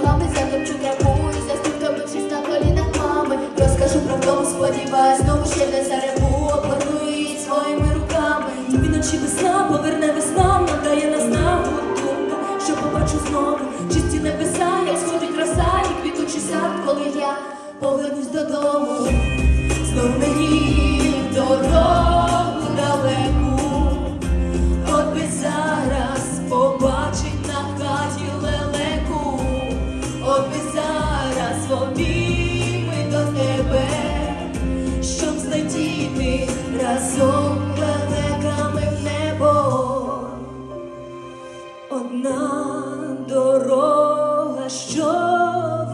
ногами, затопчу траву і заступ, втомившись на колінах мами. Розкажу про вдому, сподіваюсь, знову ще не обгорну її своїми руками. Тобі ночі весна, поверне весна, надає наснагу думка, що побачу знову чисті небеса, Як сходить роса і квітучий сад, коли я повернусь додому. От зараз зараз обійми до тебе, щоб злетіти разом далеками в небо. Одна дорога, що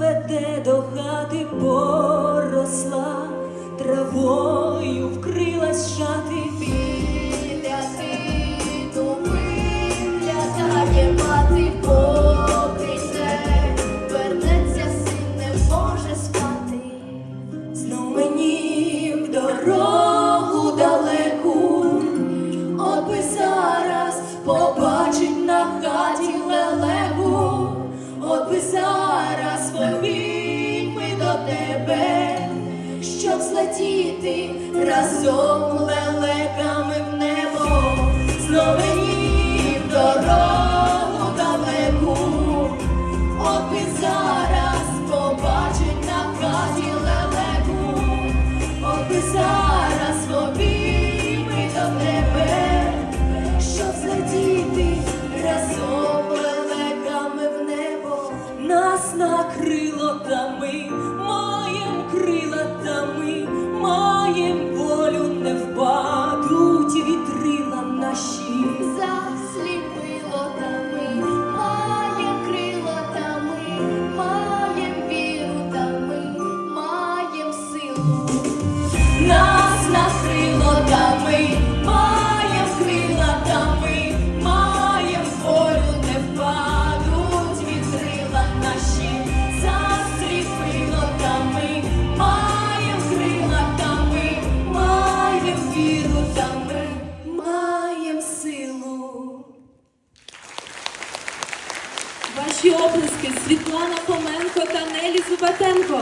веде до хати, поросла дорогу далеку, от би зараз побачить на хаті лелегу, от би зараз ми до тебе, щоб злетіти разом лелеками Нас накрило та ми маєм крила та волю, не впадуть вітрила наші, засліпило та ми маєм крила та ми маєм силу. Ваші оплески Світлана Хоменко та Нелі Зубатенко.